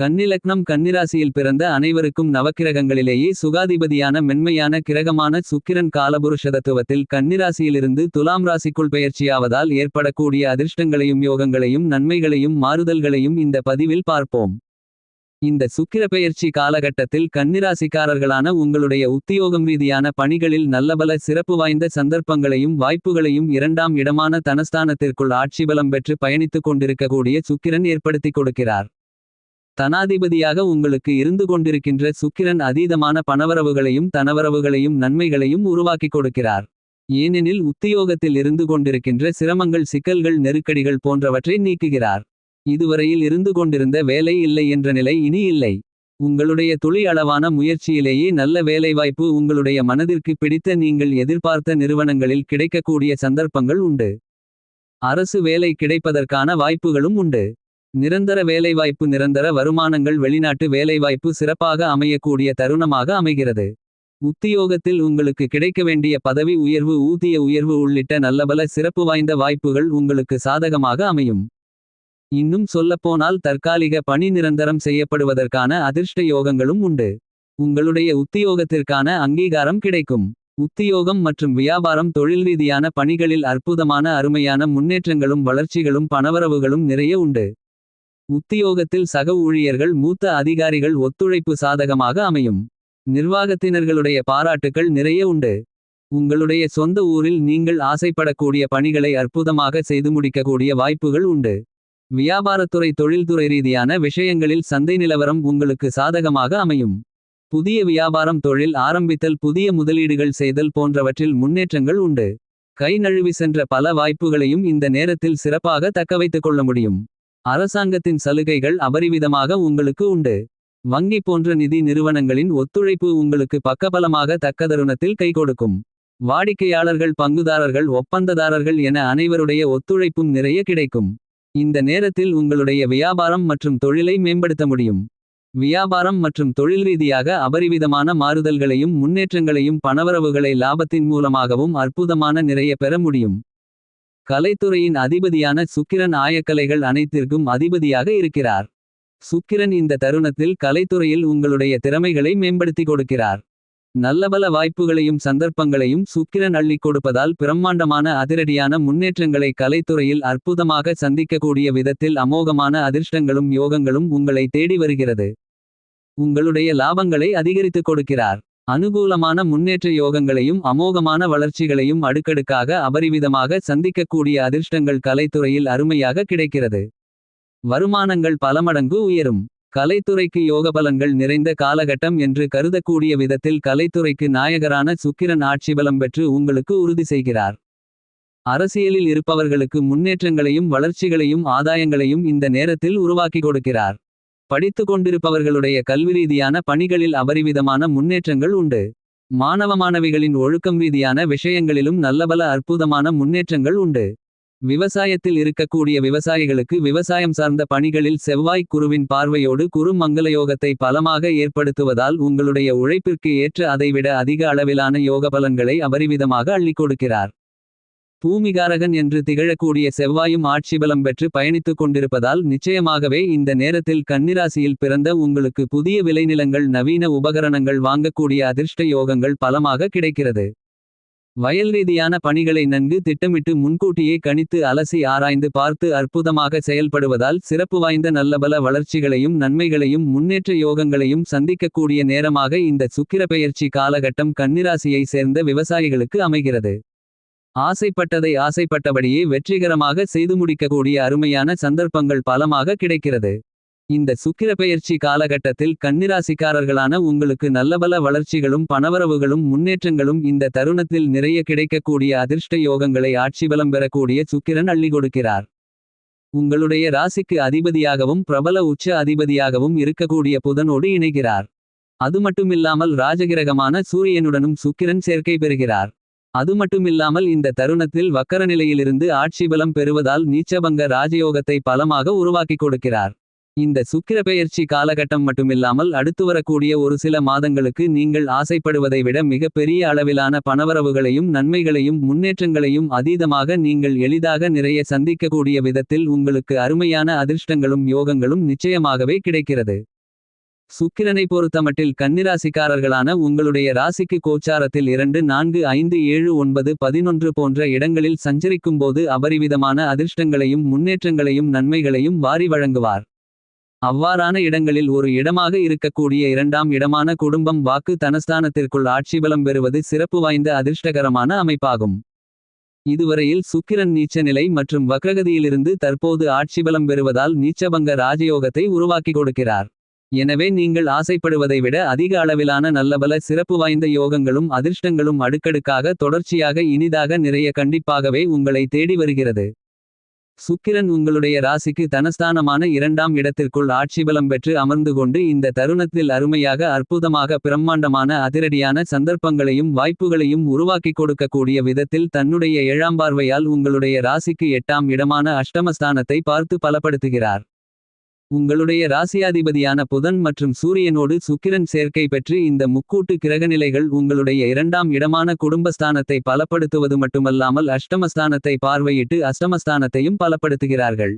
கன்னிலக்னம் கன்னிராசியில் பிறந்த அனைவருக்கும் நவக்கிரகங்களிலேயே சுகாதிபதியான மென்மையான கிரகமான சுக்கிரன் காலபுருஷதத்துவத்தில் கன்னிராசியிலிருந்து துலாம் ராசிக்குள் பெயர்ச்சியாவதால் ஏற்படக்கூடிய அதிர்ஷ்டங்களையும் யோகங்களையும் நன்மைகளையும் மாறுதல்களையும் இந்த பதிவில் பார்ப்போம். இந்த சுக்கிர பெயர்ச்சி காலகட்டத்தில் கன்னிராசிக்காரர்களான உங்களுடைய உத்தியோகம் ரீதியான பணிகளில் நல்லபல சிறப்பு வாய்ந்த சந்தர்ப்பங்களையும் வாய்ப்புகளையும் இரண்டாம் இடமான தனஸ்தானத்திற்குள் ஆட்சிபலம் பெற்று பயணித்துக் கொண்டிருக்கக்கூடிய சுக்கிரன் ஏற்படுத்திக் கொடுக்கிறார். தனாதிபதியாக உங்களுக்கு இருந்து கொண்டிருக்கின்ற சுக்கிரன் அதீதமான பணவரவுகளையும் தனவரவுகளையும் நன்மைகளையும் உருவாக்கிக் கொடுக்கிறார். ஏனெனில் உத்தியோகத்தில் இருந்து கொண்டிருக்கின்ற சிரமங்கள் சிக்கல்கள் நெருக்கடிகள் போன்றவற்றை நீக்குகிறார். இதுவரையில் இருந்து கொண்டிருந்த வேலை இல்லை என்ற நிலை இனி இல்லை. உங்களுடைய துளி அளவான முயற்சியிலேயே நல்ல வேலைவாய்ப்பு உங்களுடைய மனதிற்கு பிடித்த நீங்கள் எதிர்பார்த்த நிறுவனங்களில் கிடைக்கக்கூடிய சந்தர்ப்பங்கள் உண்டு. அரசு வேலை கிடைப்பதற்கான வாய்ப்புகளும் உண்டு. நிரந்தர வேலைவாய்ப்பு நிரந்தர வருமானங்கள் வெளிநாட்டு வேலைவாய்ப்பு சிறப்பாக அமையக்கூடிய தருணமாக அமைகிறது. உத்தியோகத்தில் உங்களுக்கு கிடைக்க வேண்டிய பதவி உயர்வு ஊதிய உயர்வு உள்ளிட்ட நல்லபல சிறப்பு வாய்ந்த வாய்ப்புகள் உங்களுக்கு சாதகமாக அமையும். இன்னும் சொல்லப்போனால் தற்காலிக பணி நிரந்தரம் செய்யப்படுவதற்கான அதிர்ஷ்ட யோகங்களும் உண்டு. உங்களுடைய உத்தியோகத்திற்கான அங்கீகாரம் கிடைக்கும். உத்தியோகம் மற்றும் வியாபாரம் தொழில் ரீதியான பணிகளில் அற்புதமான அருமையான முன்னேற்றங்களும் வளர்ச்சிகளும் பணவரவுகளும் நிறைய உண்டு. உத்தியோகத்தில் சக ஊழியர்கள் மூத்த அதிகாரிகள் ஒத்துழைப்பு சாதகமாக அமையும். நிர்வாகத்தினர்களுடைய பாராட்டுக்கள் நிறைய உண்டு. உங்களுடைய சொந்த ஊரில் நீங்கள் ஆசைப்படக்கூடிய பணிகளை அற்புதமாக செய்து முடிக்கக்கூடிய வாய்ப்புகள் உண்டு. வியாபாரத்துறை தொழில்துறை ரீதியான விஷயங்களில் சந்தை நிலவரம் உங்களுக்கு சாதகமாக அமையும். புதிய வியாபாரம் தொழில் ஆரம்பித்தல் புதிய முதலீடுகள் செய்தல் போன்றவற்றில் முன்னேற்றங்கள் உண்டு. கை நழுவி சென்ற பல வாய்ப்புகளையும் இந்த நேரத்தில் சிறப்பாக தக்கவைத்துக் கொள்ள முடியும். அரசாங்கத்தின் சலுகைகள் அபரிவிதமாக உங்களுக்கு உண்டு. வங்கி போன்ற நிதி நிறுவனங்களின் ஒத்துழைப்பு உங்களுக்கு பக்கபலமாக தக்க தருணத்தில் கைகொடுக்கும். வாடிக்கையாளர்கள் பங்குதாரர்கள் ஒப்பந்ததாரர்கள் என அனைவருடைய ஒத்துழைப்பும் நிறைய கிடைக்கும். இந்த நேரத்தில் உங்களுடைய வியாபாரம் மற்றும் தொழிலை மேம்படுத்த முடியும். வியாபாரம் மற்றும் தொழில் ரீதியாக அபரிவிதமான மாறுதல்களையும் முன்னேற்றங்களையும் பணவரவுகளை லாபத்தின் மூலமாகவும் அற்புதமான நிறைய பெற முடியும். கலைத்துறையின் அதிபதியான சுக்கிரன் ஆயக்கலைகள் அனைத்திற்கும் அதிபதியாக இருக்கிறார். சுக்கிரன் இந்த தருணத்தில் கலைத்துறையில் உங்களுடைய திறமைகளை மேம்படுத்திக் கொடுக்கிறார். நல்லபல வாய்ப்புகளையும் சந்தர்ப்பங்களையும் சுக்கிரன் அள்ளிக் கொடுப்பதால் பிரம்மாண்டமான அதிரடியான முன்னேற்றங்களை கலைத்துறையில் அற்புதமாக சந்திக்கக்கூடிய விதத்தில் அமோகமான அதிர்ஷ்டங்களும் யோகங்களும் உங்களை தேடி வருகிறது. உங்களுடைய லாபங்களை அதிகரித்துக் கொடுக்கிறார். அனுகூலமான முன்னேற்ற யோகங்களையும் அமோகமான வளர்ச்சிகளையும் அடுக்கடுக்காக அபரிவிதமாக சந்திக்கக்கூடிய அதிர்ஷ்டங்கள் கலைத்துறையில் அருமையாக கிடைக்கிறது. வருமானங்கள் பலமடங்கு உயரும். கலைத்துறைக்கு யோகபலன்கள் நிறைந்த காலகட்டம் என்று கருதக்கூடிய விதத்தில் கலைத்துறைக்கு நாயகரான சுக்கிரன் ஆட்சிபலம் பெற்று உங்களுக்கு உறுதி செய்கிறார். அரசியலில் இருப்பவர்களுக்கு முன்னேற்றங்களையும் வளர்ச்சிகளையும் ஆதாயங்களையும் இந்த நேரத்தில் உருவாக்கி கொடுக்கிறார். படித்துக் கொண்டிருப்பவர்களுடைய கல்விரீதியான பணிகளில் அபரிவிதமான முன்னேற்றங்கள் உண்டு. மாணவ மாணவிகளின் ஒழுக்கம் ரீதியான விஷயங்களிலும் நல்லபல அற்புதமான முன்னேற்றங்கள் உண்டு. விவசாயத்தில் இருக்கக்கூடிய விவசாயிகளுக்கு விவசாயம் சார்ந்த பணிகளில் செவ்வாய் குருவின் பார்வையோடு குரு மங்களயோகத்தை பலமாக ஏற்படுத்துவதால் உங்களுடைய உழைப்பிற்கு ஏற்ற அதைவிட அதிக அளவிலான யோக பலன்களை அபரிவிதமாக அள்ளிக் கொடுக்கிறார். பூமிகாரகன் என்று திகழக்கூடிய செவ்வாயும் ஆட்சிபலம் பெற்று பயணித்துக் கொண்டிருப்பதால் நிச்சயமாகவே இந்த நேரத்தில் கன்னிராசியில் பிறந்த உங்களுக்கு புதிய விளைநிலங்கள் நவீன உபகரணங்கள் வாங்கக்கூடிய அதிர்ஷ்ட யோகங்கள் பலமாக கிடைக்கிறது. வயல் ரீதியான பணிகளை நன்கு திட்டமிட்டு முன்கூட்டியே கணித்து அலசி ஆராய்ந்து பார்த்து அற்புதமாக செயல்படுவதால் சிறப்பு வாய்ந்த நல்லபல வளர்ச்சிகளையும் நன்மைகளையும் முன்னேற்ற யோகங்களையும் சந்திக்கக்கூடிய நேரமாக இந்த சுக்கிர பெயர்ச்சி காலகட்டம் கன்னிராசியை சேர்ந்த விவசாயிகளுக்கு அமைகிறது. ஆசைப்பட்டதை ஆசைப்பட்டபடியே வெற்றிகரமாக செய்து முடிக்கக்கூடிய அருமையான சந்தர்ப்பங்கள் பலமாக கிடைக்கிறது. இந்த சுக்கிர பெயர்ச்சி காலகட்டத்தில் கன்னிராசிக்காரர்களான உங்களுக்கு நல்லபல வளர்ச்சிகளும் பணவரவுகளும் முன்னேற்றங்களும் இந்த தருணத்தில் நிறைய கிடைக்கக்கூடிய அதிர்ஷ்ட யோகங்களை ஆட்சிபலம் பெறக்கூடிய சுக்கிரன் அள்ளி கொடுக்கிறார். உங்களுடைய ராசிக்கு அதிபதியாகவும் பிரபல உச்ச அதிபதியாகவும் இருக்கக்கூடிய புதனோடு இணைகிறார். அது மட்டுமில்லாமல் ராஜகிரகமான சூரியனுடனும் சுக்கிரன் சேர்க்கை பெறுகிறார். அதுமட்டுமில்லாமல் இந்த தருணத்தில் வக்கரநிலையிலிருந்து ஆட்சிபலம் பெறுவதால் நீச்சபங்க ராஜயோகத்தை பலமாக உருவாக்கிக் கொடுக்கிறார். இந்த சுக்கிர பெயர்ச்சி காலகட்டம் மட்டுமில்லாமல் அடுத்து வரக்கூடிய ஒரு சில மாதங்களுக்கு நீங்கள் ஆசைப்படுவதை விட மிக பெரிய அளவிலான பணவரவுகளையும் நன்மைகளையும் முன்னேற்றங்களையும் அதீதமாக நீங்கள் எளிதாக நிறைய சந்திக்கக்கூடிய விதத்தில் உங்களுக்கு அருமையான அதிர்ஷ்டங்களும் யோகங்களும் நிச்சயமாகவே கிடைக்கிறது சுக்கிரனை பொறுத்தமட்டில் கன்னிராசிக்காரர்களான உங்களுடைய ராசிக்கு கோச்சாரத்தில் இரண்டு நான்கு ஐந்து ஏழு ஒன்பது பதினொன்று போன்ற இடங்களில் சஞ்சரிக்கும்போது அபரிவிதமான அதிர்ஷ்டங்களையும் முன்னேற்றங்களையும் நன்மைகளையும் வாரி வழங்குவார். அவ்வாறான இடங்களில் ஒரு இடமாக இருக்கக்கூடிய இரண்டாம் இடமான குடும்பம் வாக்கு தனஸ்தானத்திற்குள் ஆட்சிபலம் பெறுவது சிறப்பு வாய்ந்த அதிர்ஷ்டகரமான அமைப்பாகும். இதுவரையில் சுக்கிரன் நீச்ச நிலை மற்றும் வக்ரகதியிலிருந்து தற்போது ஆட்சிபலம் பெறுவதால் நீச்சபங்க ராஜயோகத்தை உருவாக்கி கொடுக்கிறார். எனவே நீங்கள் ஆசைப்படுவதை விட அதிக அளவிலான நல்லபல சிறப்பு வாய்ந்த யோகங்களும் அதிர்ஷ்டங்களும் அடுக்கடுக்காக தொடர்ச்சியாக இனிதாக நிறைய கண்டிப்பாகவே உங்களை தேடி வருகிறது. சுக்கிரன் உங்களுடைய ராசிக்கு தனஸ்தானமான இரண்டாம் இடத்திற்குள் ஆட்சிபலம் பெற்று அமர்ந்து கொண்டு இந்த தருணத்தில் அருமையாக அற்புதமாக பிரம்மாண்டமான அதிரடியான சந்தர்ப்பங்களையும் வாய்ப்புகளையும் உருவாக்கிக் கொடுக்கக்கூடிய விதத்தில் தன்னுடைய ஏழாம் பார்வையால் உங்களுடைய ராசிக்கு எட்டாம் இடமான அஷ்டமஸ்தானத்தை பார்த்து பலப்படுத்துகிறார். உங்களுடைய ராசியாதிபதியான புதன் மற்றும் சூரியனோடு சுக்கிரன் சேர்க்கை பெற்று இந்த முக்கூட்டு கிரகநிலைகள் உங்களுடைய இரண்டாம் இடமான குடும்பஸ்தானத்தை பலப்படுத்துவது மட்டுமல்லாமல் அஷ்டமஸ்தானத்தை பார்வையிட்டு அஷ்டமஸ்தானத்தையும் பலப்படுத்துகிறார்கள்.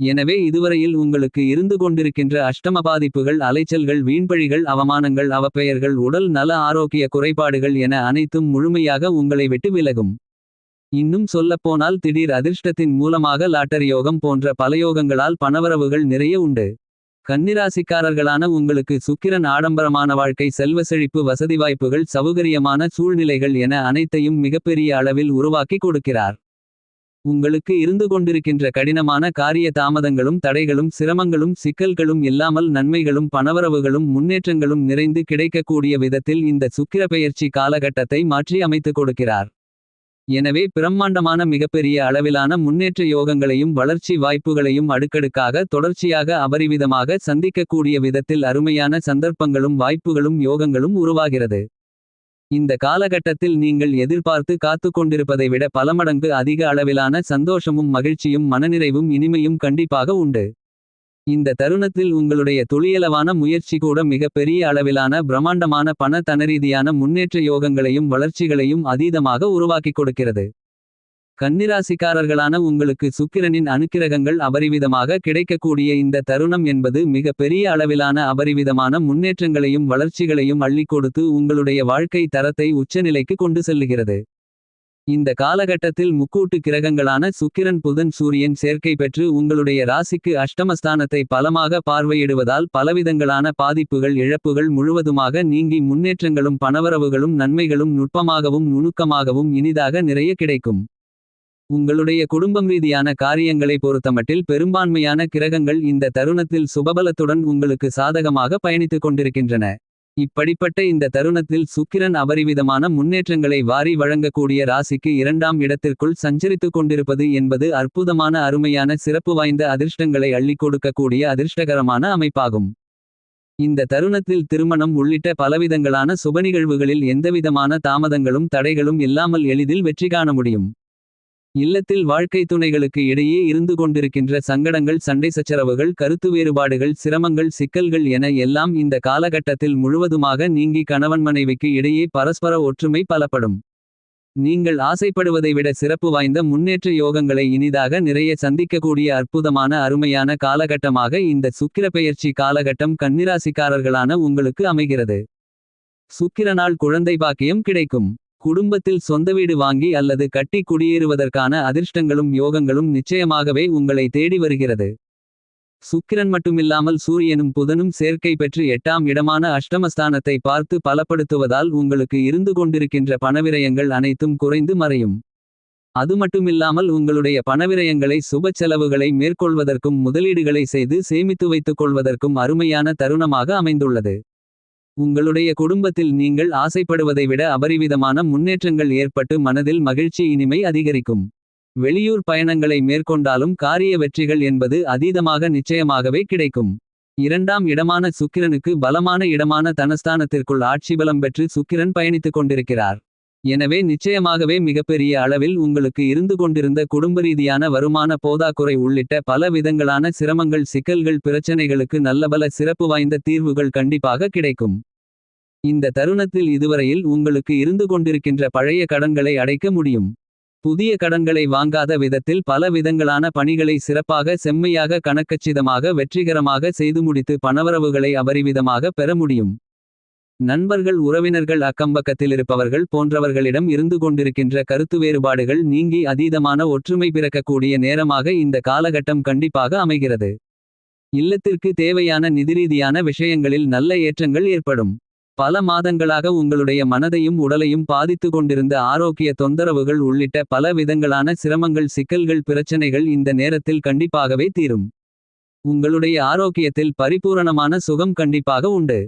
எனவே இதுவரையில் உங்களுக்கு இருந்து கொண்டிருக்கின்ற அஷ்டம பாதிப்புகள் அலைச்சல்கள் வீண்பழிகள் அவமானங்கள் அவப்பெயர்கள் உடல் நல ஆரோக்கிய குறைபாடுகள் என அனைத்தும் முழுமையாக உங்களை விட்டு விலகும். இன்னும் சொல்லப்போனால் திடீர் அதிர்ஷ்டத்தின் மூலமாக லாட்டரி யோகம் போன்ற பல யோகங்களால் பணவரவுகள் நிறைய உண்டு. கன்னிராசிக்காரர்களான உங்களுக்கு சுக்கிரன் ஆடம்பரமான வாழ்க்கை செல்வ செழிப்பு வசதி வாய்ப்புகள் சௌகரியமான சூழ்நிலைகள் என அனைத்தையும் மிகப்பெரிய அளவில் உருவாக்கி கொடுக்கிறார். உங்களுக்கு இருந்து கொண்டிருக்கின்ற கடினமான காரிய தாமதங்களும் தடைகளும் சிரமங்களும் சிக்கல்களும் இல்லாமல் நன்மைகளும் பணவரவுகளும் முன்னேற்றங்களும் நிறைந்து கிடைக்கக்கூடிய விதத்தில் இந்த சுக்கிர பெயர்ச்சி காலகட்டத்தை மாற்றி அமைத்துக் கொடுக்கிறார். எனவே பிரம்மாண்டமான மிகப்பெரிய அளவிலான முன்னேற்ற யோகங்களையும் வளர்ச்சி வாய்ப்புகளையும் அடுக்கடுக்காக தொடர்ச்சியாக அபரிவிதமாக சந்திக்கக்கூடிய விதத்தில் அருமையான சந்தர்ப்பங்களும் வாய்ப்புகளும் யோகங்களும் உருவாகிறது. இந்த காலகட்டத்தில் நீங்கள் எதிர்பார்த்து காத்து கொண்டிருப்பதை விட பலமடங்கு அதிக அளவிலான சந்தோஷமும் மகிழ்ச்சியும் மனநிறைவும் இனிமையும் கண்டிப்பாக உண்டு. இந்த தருணத்தில் உங்களுடைய துளியளவான முயற்சி கூட மிகப்பெரிய அளவிலான பிரம்மாண்டமான பண தனரீதியான முன்னேற்ற யோகங்களையும் வளர்ச்சிகளையும் அதீதமாக உருவாக்கிக் கொடுக்கிறது. கன்னிராசிக்காரர்களான உங்களுக்கு சுக்கிரனின் அனுக்கிரகங்கள் அபரிவிதமாக கிடைக்கக்கூடிய இந்த தருணம் என்பது மிக பெரிய அளவிலான அபரிவிதமான முன்னேற்றங்களையும் வளர்ச்சிகளையும் அள்ளிக் கொடுத்து உங்களுடைய வாழ்க்கை தரத்தை உச்சநிலைக்கு கொண்டு செல்லுகிறது. இந்த காலகட்டத்தில் முக்கூட்டு கிரகங்களான சுக்கிரன் புதன் சூரியன் சேர்க்கை பெற்று உங்களுடைய ராசிக்கு அஷ்டமஸ்தானத்தை பலமாக பார்வையிடுவதால் பலவிதங்களான பாதிப்புகள் இழப்புகள் முழுவதுமாக நீங்கி முன்னேற்றங்களும் பணவரவுகளும் நன்மைகளும் நுட்பமாகவும் நுணுக்கமாகவும் இனிதாக நிறைய கிடைக்கும். உங்களுடைய குடும்பம் ரீதியான காரியங்களை பொறுத்தமட்டில் பெரும்பான்மையான கிரகங்கள் இந்த தருணத்தில் சுபபலத்துடன் உங்களுக்கு சாதகமாக பயணித்துக் கொண்டிருக்கின்றன. இப்படிப்பட்ட இந்த தருணத்தில் சுக்கிரன் அபரிவிதமான முன்னேற்றங்களை வாரி வழங்கக்கூடிய ராசிக்கு இரண்டாம் இடத்திற்குள் சஞ்சரித்துக் கொண்டிருப்பது என்பது அற்புதமான அருமையான சிறப்பு வாய்ந்த அதிர்ஷ்டங்களை அள்ளிக் கொடுக்கக்கூடிய அதிர்ஷ்டகரமான அமைப்பாகும். இந்த தருணத்தில் திருமணம் உள்ளிட்ட பலவிதங்களான சுபநிகழ்வுகளில் எந்தவிதமான தாமதங்களும் தடைகளும் இல்லாமல் எளிதில் வெற்றி காண முடியும். இல்லத்தில் வாழ்க்கை துணைகளுக்கு இடையே இருந்து கொண்டிருக்கின்ற சங்கடங்கள் சண்டை சச்சரவுகள் கருத்து வேறுபாடுகள் சிரமங்கள் சிக்கல்கள் என எல்லாம் இந்த காலகட்டத்தில் முழுவதுமாக நீங்கி கணவன் மனைவிக்கு இடையே பரஸ்பர ஒற்றுமை பலப்படும். நீங்கள் ஆசைப்படுவதை விட சிறப்பு வாய்ந்த முன்னேற்ற யோகங்களை இனிதாக நிறைய சந்திக்கக்கூடிய அற்புதமான அருமையான காலகட்டமாக இந்த சுக்கிர பெயர்ச்சி காலகட்டம் கன்னிராசிக்காரர்களான உங்களுக்கு அமைகிறது. சுக்கிரனால் குழந்தை பாக்கியம் கிடைக்கும். குடும்பத்தில் சொந்த வீடு வாங்கி அல்லது கட்டி குடியேறுவதற்கான அதிர்ஷ்டங்களும் யோகங்களும் நிச்சயமாகவே உங்களை தேடி வருகிறது. சுக்கிரன் மட்டுமில்லாமல் சூரியனும் புதனும் சேர்க்கை பெற்று எட்டாம் இடமான அஷ்டமஸ்தானத்தை பார்த்து பலப்படுத்துவதால் உங்களுக்கு இருந்து கொண்டிருக்கின்ற பணவிரயங்கள் அனைத்தும் குறைந்து மறையும். அது மட்டுமில்லாமல் உங்களுடைய பணவிரயங்களை சுப செலவுகளை மேற்கொள்வதற்கும் முதலீடுகளை செய்து சேமித்து வைத்துக் கொள்வதற்கும் அருமையான தருணமாக அமைந்துள்ளது. உங்களுடைய குடும்பத்தில் நீங்கள் ஆசைப்படுவதை விட அபரிவிதமான முன்னேற்றங்கள் ஏற்பட்டு மனதில் மகிழ்ச்சி இனிமை அதிகரிக்கும். வெளியூர் பயணங்களை மேற்கொண்டாலும் காரிய வெற்றிகள் என்பது அதீதமாக நிச்சயமாகவே கிடைக்கும். இரண்டாம் இடமான சுக்கிரனுக்கு பலமான இடமான தனஸ்தானத்திற்குள் ஆட்சிபலம் பெற்று சுக்கிரன் பயணித்துக் கொண்டிருக்கிறார். எனவே நிச்சயமாகவே மிகப்பெரிய அளவில் உங்களுக்கு இருந்து கொண்டிருந்த குடும்பரீதியான வருமான போதாக்குறை உள்ளிட்ட பல விதங்களான சிரமங்கள் சிக்கல்கள் பிரச்சனைகளுக்கு நல்லபல சிறப்பு வாய்ந்த தீர்வுகள் கண்டிப்பாக கிடைக்கும். இந்த தருணத்தில் இதுவரையில் உங்களுக்கு இருந்து கொண்டிருக்கின்ற பழைய கடன்களை அடைக்க முடியும். புதிய கடன்களை வாங்காத விதத்தில் பல விதங்களான பணிகளை சிறப்பாக செம்மையாக கணக்கச்சிதமாக வெற்றிகரமாக செய்து முடித்து பணவரவுகளை அபரிவிதமாக பெற முடியும். நண்பர்கள் உறவினர்கள் அக்கம்பக்கத்திலிருப்பவர்கள் போன்றவர்களிடம் இருந்து கொண்டிருக்கின்ற கருத்து வேறுபாடுகள் நீங்கி அதீதமான ஒற்றுமை பிறக்கக்கூடிய நேரமாக இந்த காலகட்டம் கண்டிப்பாக அமைகிறது. இல்லத்திற்கு தேவையான நிதிரீதியான விஷயங்களில் நல்ல ஏற்றங்கள் ஏற்படும். பல மாதங்களாக உங்களுடைய மனதையும் உடலையும் பாதித்து கொண்டிருந்த ஆரோக்கிய தொந்தரவுகள் உள்ளிட்ட பல விதங்களான சிரமங்கள் சிக்கல்கள் பிரச்சனைகள் இந்த நேரத்தில் கண்டிப்பாகவே தீரும். உங்களுடைய ஆரோக்கியத்தில் பரிபூரணமான சுகம் கண்டிப்பாக உண்டு.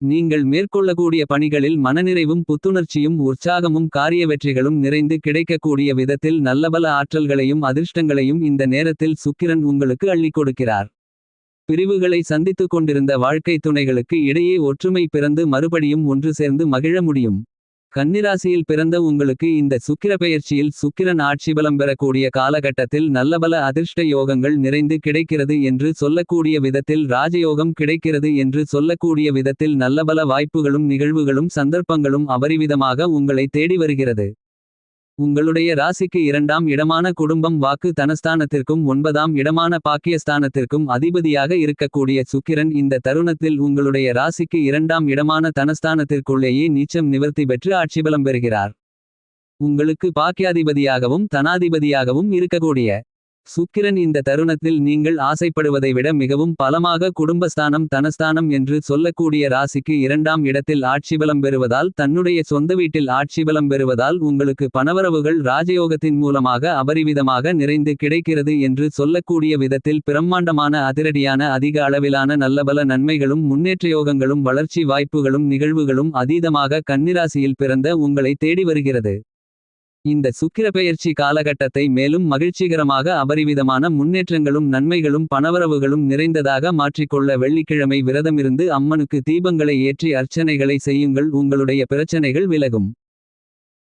நீங்கள் மேற்கொள்ளக்கூடிய பணிகளில் மனநிறைவும் புத்துணர்ச்சியும் உற்சாகமும் காரிய வெற்றிகளும் நிறைந்து கிடைக்கக்கூடிய விதத்தில் நல்லபல ஆற்றல்களையும் அதிர்ஷ்டங்களையும் இந்த நேரத்தில் சுக்கிரன் உங்களுக்கு அள்ளிக் கொடுக்கிறார். பிரிவுகளை சந்தித்துக் கொண்டிருந்த வாழ்க்கை துணைகளுக்கு இடையே ஒற்றுமை பிறந்து மறுபடியும் ஒன்று சேர்ந்து மகிழ முடியும். கன்னிராசியில் பிறந்த உங்களுக்கு இந்த சுக்கிர பெயர்ச்சியில் சுக்கிரன் ஆட்சிபலம் பெறக்கூடிய காலகட்டத்தில் நல்லபல அதிர்ஷ்ட யோகங்கள் நிறைந்து கிடைக்கிறது என்று சொல்லக்கூடிய விதத்தில் ராஜயோகம் கிடைக்கிறது என்று சொல்லக்கூடிய விதத்தில் நல்லபல வாய்ப்புகளும் நிகழ்வுகளும் சந்தர்ப்பங்களும் அபரிவிதமாக உங்களை தேடி வருகிறது. உங்களுடைய ராசிக்கு இரண்டாம் இடமான குடும்பம் வாக்கு தனஸ்தானத்திற்கும் ஒன்பதாம் இடமான பாக்கியஸ்தானத்திற்கும் அதிபதியாக இருக்கக்கூடிய சுக்கிரன் இந்த தருணத்தில் உங்களுடைய ராசிக்கு இரண்டாம் இடமான தனஸ்தானத்திற்குள்ளேயே நீச்சம் நிவர்த்தி பெற்று ஆட்சிபலம் பெறுகிறார். உங்களுக்கு பாக்கியாதிபதியாகவும் தனாதிபதியாகவும் இருக்கக்கூடிய. சுக்கிரன் இந்த தருணத்தில் நீங்கள் ஆசைப்படுவதை விட மிகவும் பலமாக குடும்பஸ்தானம் தனஸ்தானம் என்று சொல்லக்கூடிய ராசிக்கு இரண்டாம் இடத்தில் ஆட்சிபலம் பெறுவதால் தன்னுடைய சொந்த வீட்டில் ஆட்சிபலம் பெறுவதால் உங்களுக்கு பணவரவுகள் ராஜயோகத்தின் மூலமாக அபரிவிதமாக நிறைந்து கிடைக்கிறது என்று சொல்லக்கூடிய விதத்தில் பிரம்மாண்டமான அதிரடியான அதிக அளவிலான நல்லபல நன்மைகளும் முன்னேற்றயோகங்களும் வளர்ச்சி வாய்ப்புகளும் நிகழ்வுகளும் அதீதமாக கன்னிராசியில் பிறந்த உங்களை தேடி வருகிறது. இந்த சுக்கிரபெயர்ச்சி காலகட்டத்தை மேலும் மகிழ்ச்சிகரமாக அபரிவிதமான முன்னேற்றங்களும் நன்மைகளும் பணவரவுகளும் நிறைந்ததாக மாற்றிக்கொள்ள வெள்ளிக்கிழமை விரதமிருந்து அம்மனுக்கு தீபங்களை ஏற்றி அர்ச்சனைகளை செய்யுங்கள் உங்களுடைய பிரச்சனைகள் விலகும்.